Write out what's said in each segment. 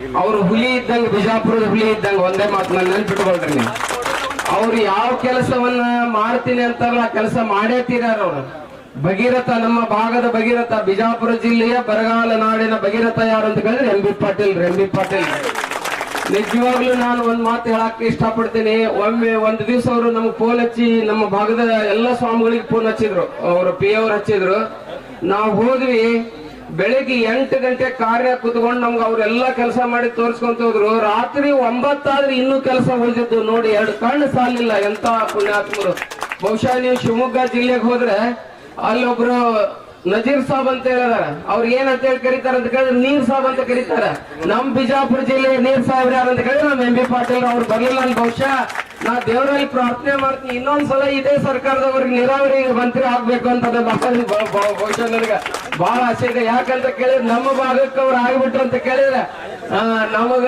ಅವ್ರು ಹುಲಿ ಇದ್ದಂಗ, ಬಿಜಾಪುರದ ಹುಲಿ ಇದ್ದಂಗ ಒಂದೇ ಮಾತು ನೆನ್ಪಿಟ್ಕೊಳ್ರಿ ನೀವು. ಅವ್ರು ಯಾವ ಕೆಲಸವನ್ನ ಮಾಡ್ತೀನಿ ಅಂತಾರಲ್ಲ ಆ ಕೆಲಸ ಮಾಡೇ ತೀರಾರ ಅವರು. ಭಗೀರಥ, ನಮ್ಮ ಭಾಗದ ಭಗೀರಥ, ಬಿಜಾಪುರ ಜಿಲ್ಲೆಯ ಬರಗಾಲ ನಾಡಿನ ಭಗೀರಥ ಯಾರು ಅಂತ ಕೇಳಿದ್ರೆ M B Patil M B Patil ನಿಜವಾಗ್ಲೂ ನಾನು ಒಂದ್ ಮಾತು ಹೇಳಕ್ ಇಷ್ಟಪಡ್ತೀನಿ. ಒಮ್ಮೆ ಒಂದ್ ದಿವಸ ಅವರು ನಮ್ಗೆ ಫೋನ್ ಹಚ್ಚಿ, ನಮ್ಮ ಭಾಗದ ಎಲ್ಲ ಸ್ವಾಮಿಗಳಿಗೆ ಫೋನ್ ಹಚ್ಚಿದ್ರು. ಅವರು ಪಿ ಅವ್ರು ಹಚ್ಚಿದ್ರು. ನಾವು ಹೋದ್ವಿ. ಬೆಳಿಗ್ಗೆ ಎಂಟು ಗಂಟೆ ಕಾರ್ಯ ಕುತ್ಕೊಂಡು ನಮ್ಗೆ ಅವರೆಲ್ಲ ಕೆಲಸ ಮಾಡಿ ತೋರಿಸ್ಕೊಂತ ಹೋದ್ರು. ರಾತ್ರಿ ಒಂಬತ್ತಾದ್ರೆ ಇನ್ನೂ ಕೆಲಸ ಉಳಿದಿದ್ದು ನೋಡಿ ಎರಡು ಕಣ್ಣು ಸಾಲಿಲ್ಲ ಎಂತ ಪುಣ್ಯಾತ್ಮರು. ಬಹುಶಃ ನೀವು ಶಿವಮೊಗ್ಗ ಜಿಲ್ಲೆಗೆ ಹೋದ್ರೆ ಅಲ್ಲೊಬ್ರು ನಜೀರ್ ಸಾಬ್ ಅಂತ ಹೇಳಿದಾರ. ಅವ್ರು ಏನ್ ಅಂತ ಹೇಳಿ ಕರೀತಾರ ಅಂತ ಕೇಳಿದ್ರೆ ನೀರ್ ಸಾಬ್ ಅಂತ ಕರೀತಾರೆ. ನಮ್ ಬಿಜಾಪುರ ಜಿಲ್ಲೆ ನೀರ್ ಯಾರು ಅಂತ ಕೇಳಿದ್ರೆ ನಮ್ ಎಂ ಬಿ ಪಾಟೀಲ್ ಅವ್ರು ಬರ್ಲಿಲ್ಲ ಬಹುಶಃ ನಾ ದೇವರಲ್ಲಿ ಪ್ರಾರ್ಥನೆ ಮಾಡ್ತೀನಿ. ಇನ್ನೊಂದ್ಸಲ ಇದೇ ಸರ್ಕಾರದವ್ರಿಗೆ ನೀರಾವರಿ ಮಂತ್ರಿ ಆಗ್ಬೇಕು ಅಂತ ಬಹುಶಃ ನನಗೆ ಬಹಳ ಆಸೆ ಇದೆ. ಯಾಕಂತ ಕೇಳಿದ್ರೆ ನಮ್ಮ ಭಾಗಕ್ಕೆ ಅವ್ರು ಆಗ್ಬಿಟ್ರು ಅಂತ ಕೇಳಿದ್ರೆ ನಮಗ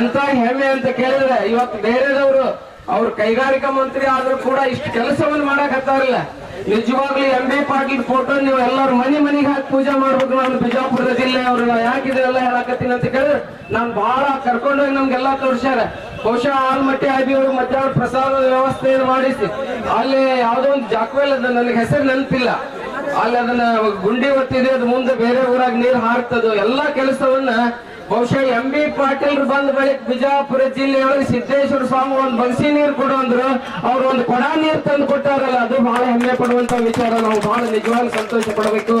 ಎಂತ ಹೆಮ್ಮೆ ಅಂತ ಕೇಳಿದ್ರೆ ಇವತ್ತು ಬೇರೆದವರು ಅವ್ರ ಕೈಗಾರಿಕಾ ಮಂತ್ರಿ ಆದ್ರೂ ಕೂಡ ಇಷ್ಟು ಕೆಲಸವನ್ನು ಮಾಡಕ್ ಹತ್ತಾರಿಲ್ಲ. ನಿಜವಾಗ್ಲೂ ಎಂ ಬಿ ಪಾಟೀಲ್ ಫೋಟೋ ನೀವು ಎಲ್ಲರೂ ಮನೆ ಮನೆಗೆ ಹಾಕಿ ಪೂಜೆ ಮಾಡ್ಬೇಕು. ನಾನು ಬಿಜಾಪುರದ ಜಿಲ್ಲೆ ಅವ್ರು ಯಾಕಿದೆಲ್ಲ ಹೇಳಕತ್ತೀನಿ ಅಂತ ಕೇಳಿದ್ರೆ, ನಾನು ಬಹಳ ಕರ್ಕೊಂಡೋಗಿ ನಮ್ಗೆಲ್ಲ ತೋರ್ಸ್ಯಾರ. ಬಹುಶಃ ಆಲ್ಮಟ್ಟಿ ಆಗಿ ಮತ್ತೆ ಮಧ್ಯಾಹ್ನ ಪ್ರಸಾದ ವ್ಯವಸ್ಥೆಯನ್ನು ಮಾಡಿಸಿ, ಅಲ್ಲಿ ಯಾವುದೋ ಒಂದು ಜಾಕ್ವೆಲ್ ಅದ ನನಗೆ ಹೆಸರು ನೆನಪಿಲ್ಲ. ಅಲ್ಲಿ ಅದನ್ನ ಗುಂಡಿ ಒತ್ತಿದೆ, ಅದು ಮುಂದೆ ಬೇರೆ ಊರಾಗ ನೀರು ಹಾರ್ತದ, ಎಲ್ಲಾ ಕೆಲಸವನ್ನ ಬಹುಶಃ ಎಂ ಬಿ ಪಾಟೀಲ್ ಬಂದ ಬಳಿಕ ಬಿಜಾಪುರ ಜಿಲ್ಲೆಯೊಳಗೆ ಸಿದ್ದೇಶ್ವರ ಸ್ವಾಮಿ ಒಂದು ಬಗ್ಸಿ ನೀರು ಕೊಡು ಅಂದ್ರು ಅವ್ರು ಒಂದು ಕೊಡ ನೀರು ತಂದು ಕೊಟ್ಟಾರಲ್ಲ, ಅದು ಬಹಳ ಹೆಮ್ಮೆ ಪಡುವಂತ ವಿಚಾರ. ನಾವು ಬಹಳ ನಿಜವಾಗ್ಲೂ ಸಂತೋಷ ಪಡಬೇಕು.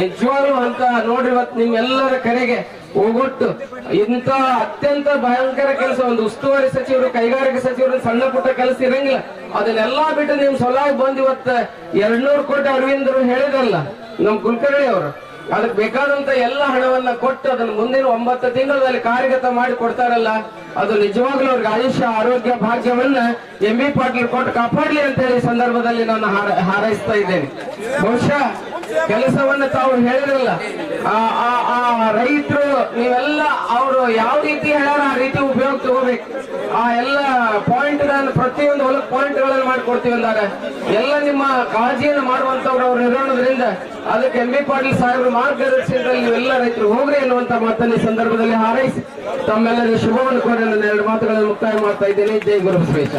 ನಿಜವಾಗ್ಲೂ ಅಂತ ನೋಡ್ರಿ ಇವತ್ತು ನಿಮ್ಮೆಲ್ಲರ ಕರೆಗೆ ಹೋಗೊಟ್ಟು. ಇಂಥ ಅತ್ಯಂತ ಭಯಂಕರ ಕೆಲಸ ಒಂದು ಉಸ್ತುವಾರಿ ಸಚಿವರು, ಕೈಗಾರಿಕಾ ಸಚಿವರು, ಸಣ್ಣ ಪುಟ್ಟ ಕೆಲಸ ಇರಂಗಿಲ್ಲ. ಅದನ್ನೆಲ್ಲಾ ಬಿಟ್ಟು ನೀವು ಸೊಲಾಗಿ ಬಂದ್ ಇವತ್ತ ಎರಡ್ನೂರು ಕೋಟಿ ಅರವಿಂದರು ಹೇಳಿದ್ರಲ್ಲ ನಮ್ ಕುಲಕರ್ಣಿ ಅವರು, ಅದಕ್ಕೆ ಬೇಕಾದಂತ ಎಲ್ಲ ಹಣವನ್ನ ಕೊಟ್ಟು ಅದನ್ನ ಮುಂದಿನ ಒಂಬತ್ತು ತಿಂಗಳಲ್ಲಿ ಕಾರ್ಯಗತ ಮಾಡಿ ಕೊಡ್ತಾರಲ್ಲ, ಅದು ನಿಜವಾಗ್ಲೂ ಅವ್ರಿಗೆ ಆಯುಷ್ಯ, ಆರೋಗ್ಯ, ಭಾಗ್ಯವನ್ನ ಎಂ ಬಿ ಪಾಟೀಲ್ ಕೊಟ್ಟು ಕಾಪಾಡ್ಲಿ ಅಂತ ಹೇಳಿ ಸಂದರ್ಭದಲ್ಲಿ ನಾನು ಹಾರ- ಹಾರೈಸ್ತಾ ಇದ್ದೇನೆ. ಬಹುಶಃ ಕೆಲಸವನ್ನ ತಾವು ಹೇಳಿರಲ್ಲ ರೈತರು, ನೀವೆಲ್ಲ ಅವರು ಯಾವ ರೀತಿ ಹೇಳ್ಯಾರ ಆ ರೀತಿ ಉಪಯೋಗ ತಗೋಬೇಕು. ಆ ಎಲ್ಲ ಪಾಯಿಂಟ್ ಪ್ರತಿಯೊಂದು ಹೊಲಕ್ ಪಾಯಿಂಟ್ಗಳನ್ನು ಮಾಡಿಕೊಡ್ತೀವಿ ಅಂದಾಗ ಎಲ್ಲ ನಿಮ್ಮ ಕಾಳಜಿಯನ್ನು ಮಾಡುವಂತವ್ರು ಅವ್ರು ಇರೋದ್ರಿಂದ ಅದಕ್ಕೆ ಎಂ. ಬಿ ಪಾಟೀಲ್ ಸಾಹೇಬರು ಮಾರ್ಗದರ್ಶನದಲ್ಲಿ ನೀವೆಲ್ಲ ರೈತರು ಹೋಗ್ರಿ ಎನ್ನುವಂತ ಮಾತನ್ನ ಸಂದರ್ಭದಲ್ಲಿ ಹಾರೈಸಿ. ತಮ್ಮೆಲ್ಲರಿಗೆ ಶುಭವನ್ನು ಕೋರಿ ನನ್ನ ಎರಡು ಮಾತುಗಳನ್ನು ಮುಕ್ತಾಯ ಮಾಡ್ತಾ ಇದ್ದೇನೆ. ಜೈ ಗುರು ಈಗ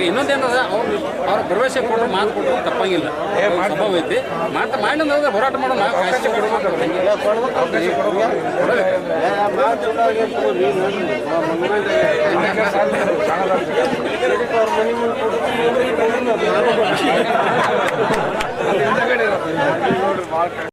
ಇನ್ನೊಂದೇನದ ಅವ್ರು ಅವ್ರ ಭರವಸೆ ಕೊಟ್ಟರು ಮಾತು ಕೊಟ್ಟರು ತಪ್ಪಂಗಿಲ್ಲ. ಸಂಭವ ಐತಿ. ಮಾತು ಮಾಡಿ ಅಂದ್ರೆ ಹೋರಾಟ ಮಾಡೋಣ ಕಾಶಿ ಕೊಡ್ಬೇಕು. ಕೊಡ್ಬೇಕು. Tucker.